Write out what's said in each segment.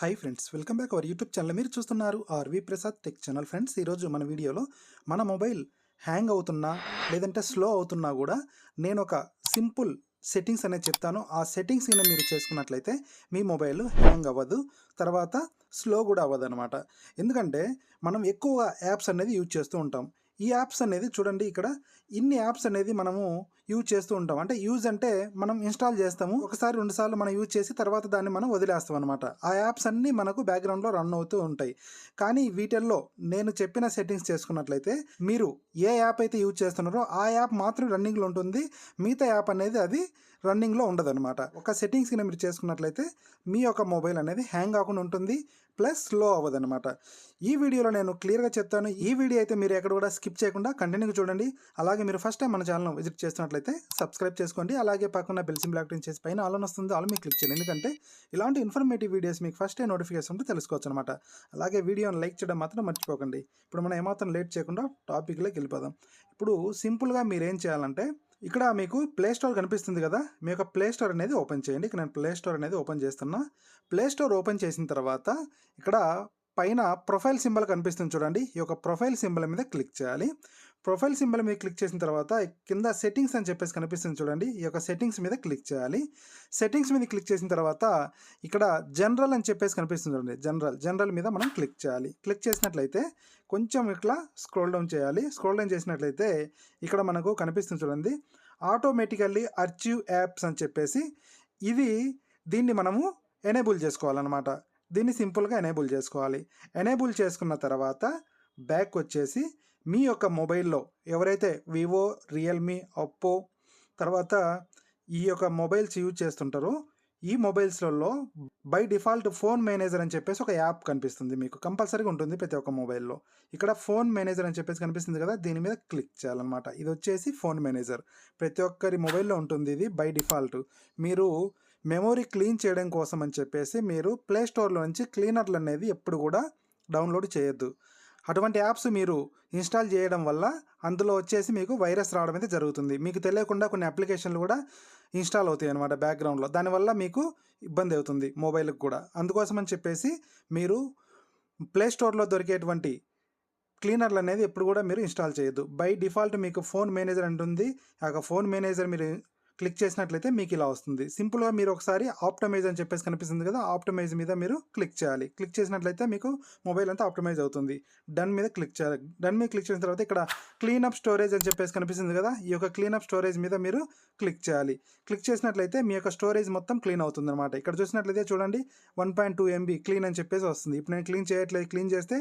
Hi friends welcome back our YouTube channel మీరు చూస్తున్నారు RV Prasad tech channel friends ఈరోజు మన వీడియోలో మన మొబైల్ హ్యాంగ్ అవుతున్నా లేదంటే స్లో అవుతున్నా కూడా నేను ఒక సింపుల్ సెట్టింగ్స్ అనేది చెప్తాను. ఆ సెట్టింగ్స్ కింద మీరు చేసుకున్నట్లయితే మీ మొబైల్ హ్యాంగ్ అవ్వదు. తర్వాత స్లో కూడా అవ్వదు అనమాట ఎందుకంటే మనం ఎక్కువ యాప్స్ అనేది యూజ్ చేస్తూ ఉంటాం. ఈ యాప్స్ అనేది చూడండి ఇక్కడ ఇన్ని యాప్స్ అనేది మనము యూజ్ చేస్తూ ఉంటాం. అంటే యూజ్ అంటే మనం ఇన్స్టాల్ చేస్తాము. ఒకసారి రెండు సార్లు మనం యూజ్ చేసి తర్వాత దాన్ని మనం వదిలేస్తాం అనమాట ఆ యాప్స్ అన్నీ మనకు బ్యాక్గ్రౌండ్లో రన్ అవుతూ ఉంటాయి. కానీ వీటిల్లో నేను చెప్పిన సెట్టింగ్స్ చేసుకున్నట్లయితే మీరు ఏ యాప్ అయితే యూజ్ చేస్తున్నారో ఆ యాప్ మాత్రం రన్నింగ్లో ఉంటుంది. మిగతా యాప్ అనేది అది రన్నింగ్లో ఉండదన్నమాట. ఒక సెట్టింగ్స్ కింద మీరు చేసుకున్నట్లయితే మీ యొక్క మొబైల్ అనేది హ్యాంగ్ కాకుండా ఉంటుంది. ప్లస్ స్లో అవ్వదన్నమాట. ఈ వీడియోలో నేను క్లియర్గా చెప్తాను. ఈ వీడియో అయితే మీరు ఎక్కడ కూడా స్కిప్ చేయకుండా కంటిన్యూగా చూడండి. అలాగే మీరు ఫస్ట్ టైం మన ఛానల్ విజిట్ చేస్తున్నట్లయితే సబ్స్క్రైబ్ చేసుకోండి. అలాగే పక్కన బెల్ సింబల్ యాక్టివ్ చేసి పైన ఆలోన్ వస్తుంది. ఆల్ మీకు క్లిక్ చేయండి. ఎందుకంటే ఇలాంటి ఇన్ఫర్మేటివ్ వీడియోస్ మీకు ఫస్ట్ టైం నోటిఫికేషన్ ఉంటే తెలుసుకోవచ్చు అనమాట అలాగే వీడియోని లైక్ చేయడం మాత్రం మర్చిపోకండి. ఇప్పుడు మనం ఏమాత్రం లేట్ చేయకుండా టాపిక్లోకి వెళ్ళిపోదాం. ఇప్పుడు సింపుల్గా మీరు ఏం చేయాలంటే ఇక్కడ మీకు ప్లే స్టోర్ కనిపిస్తుంది కదా? మీ యొక్క ప్లే స్టోర్ అనేది ఓపెన్ చేయండి. ఇక్కడ నేను ప్లే స్టోర్ అనేది ఓపెన్ చేస్తున్నా. ప్లే స్టోర్ ఓపెన్ చేసిన తర్వాత ఇక్కడ పైన ప్రొఫైల్ సింబల్ కనిపిస్తుంది చూడండి. ఈ యొక్క ప్రొఫైల్ సింబల్ మీద క్లిక్ చేయాలి. ప్రొఫైల్ సింబల్ మీద క్లిక్ చేసిన తర్వాత కింద సెట్టింగ్స్ అని చెప్పేసి కనిపిస్తుంది చూడండి. ఈ యొక్క సెట్టింగ్స్ మీద క్లిక్ చేయాలి. సెట్టింగ్స్ మీద క్లిక్ చేసిన తర్వాత ఇక్కడ జనరల్ అని చెప్పేసి కనిపిస్తుంది చూడండి. జనరల్ జనరల్ మీద మనం క్లిక్ చేయాలి. క్లిక్ చేసినట్లయితే కొంచెం ఇట్లా స్క్రోల్ డౌన్ చేయాలి. స్క్రోల్ డౌన్ చేసినట్లయితే ఇక్కడ మనకు కనిపిస్తుంది చూడండి. ఆటోమేటికల్లీ అర్చీవ్ యాప్స్ అని చెప్పేసి ఇది దీన్ని మనము ఎనేబుల్ చేసుకోవాలన్నమాట. దీన్ని సింపుల్గా ఎనేబుల్ చేసుకోవాలి. ఎనేబుల్ చేసుకున్న తర్వాత బ్యాక్ వచ్చేసి మీ యొక్క మొబైల్లో ఎవరైతే వివో రియల్మీ ఒప్పో తర్వాత ఈ యొక్క మొబైల్స్ యూజ్ చేస్తుంటారో ఈ మొబైల్స్లలో బై డిఫాల్ట్ ఫోన్ మేనేజర్ అని చెప్పేసి ఒక యాప్ కనిపిస్తుంది మీకు. కంపల్సరీగా ఉంటుంది ప్రతి ఒక్క మొబైల్లో. ఇక్కడ ఫోన్ మేనేజర్ అని చెప్పేసి కనిపిస్తుంది కదా దీని మీద క్లిక్ చేయాలన్నమాట. ఇది వచ్చేసి ఫోన్ మేనేజర్. ప్రతి ఒక్కరి మొబైల్లో ఉంటుంది ఇది బై డిఫాల్ట్. మీరు మెమొరీ క్లీన్ చేయడం కోసం అని చెప్పేసి మీరు ప్లే స్టోర్లో నుంచి క్లీనర్లు అనేది ఎప్పుడు కూడా డౌన్లోడ్ చేయొద్దు. అటువంటి యాప్స్ మీరు ఇన్స్టాల్ చేయడం వల్ల అందులో వచ్చేసి మీకు వైరస్ రావడం అయితే జరుగుతుంది. మీకు తెలియకుండా కొన్ని అప్లికేషన్లు కూడా ఇన్స్టాల్ అవుతాయి అనమాట బ్యాక్గ్రౌండ్లో. దానివల్ల మీకు ఇబ్బంది అవుతుంది మొబైల్కి కూడా. అందుకోసం అని చెప్పేసి మీరు ప్లే స్టోర్లో దొరికేటువంటి క్లీనర్లు అనేది ఎప్పుడు కూడా మీరు ఇన్స్టాల్ చేయొద్దు. బై డిఫాల్ట్ మీకు ఫోన్ మేనేజర్ అంటుంది. ఆ ఫోన్ మేనేజర్ మీరు క్లిక్ చేసినట్లయితే మీకు ఇలా వస్తుంది. సింపుల్గా మీరు ఒకసారి ఆప్టమైజ్ అని చెప్పేసి కనిపిస్తుంది కదా ఆప్టమైజ్ మీద మీరు క్లిక్ చేయాలి. క్లిక్ చేసినట్లయితే మీకు మొబైల్ అంతా ఆప్టమైజ్ అవుతుంది. డన్ మీద క్లిక్ చేయాలి. డన్ మీద క్లిక్ చేసిన తర్వాత ఇక్కడ క్లీన్ అప్ స్టోరేజ్ అని చెప్పేసి కనిపిస్తుంది కదా ఈ యొక్క క్లీన్ అప్ స్టోరేజ్ మీద మీరు క్లిక్ చేయాలి. క్లిక్ చేసినట్లయితే మీ యొక్క స్టోరేజ్ మొత్తం క్లీన్ అవుతుంది అనమాట ఇక్కడ చూసినట్లయితే చూడండి one point two MB clean అని చెప్పేసి వస్తుంది. ఇప్పుడు నేను క్లీన్ చేయట్లేదు క్లీన్ చేస్తే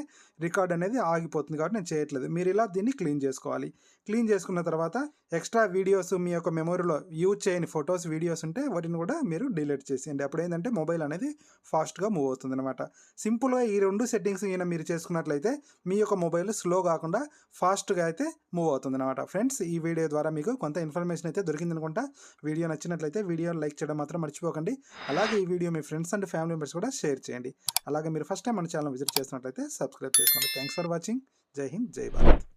రికార్డ్ అనేది ఆగిపోతుంది కాబట్టి నేను చేయట్లేదు. మీరు ఇలా దీన్ని క్లీన్ చేసుకోవాలి. క్లీన్ చేసుకున్న తర్వాత ఎక్స్ట్రా వీడియోస్ మీ యొక్క మెమొరీలో యూజ్ చేయని ఫొటోస్ వీడియోస్ ఉంటే వాటిని కూడా మీరు డిలీట్ చేసేయండి. అప్పుడు ఏంటంటే మొబైల్ అనేది ఫాస్ట్గా మూవ్ అవుతుంది అనమాట సింపుల్గా ఈ రెండు సెట్టింగ్స్ ఈయన మీరు చేసుకున్నట్లయితే మీ యొక్క మొబైల్ స్లో కాకుండా ఫాస్ట్గా అయితే మూవ్ అవుతుంది అనమాట ఫ్రెండ్స్ ఈ వీడియో ద్వారా మీకు కొంత ఇన్ఫర్మేషన్ అయితే దొరికింది అనుకుంటా. వీడియో నచ్చినట్లయితే వీడియో లైక్ చేయడం మాత్రం మర్చిపోకండి. అలాగే ఈ వీడియో మీ ఫ్రెండ్స్ అండ్ ఫ్యామిలీ మెంబర్స్ కూడా షేర్ చేయండి. అలాగే మీరు ఫస్ట్ టైం మన ఛానల్ విజిట్ చేస్తున్నట్లయితే సబ్స్క్రైబ్ చేసుకోండి. Thanks for watching. జై హింద్ జై భారత్.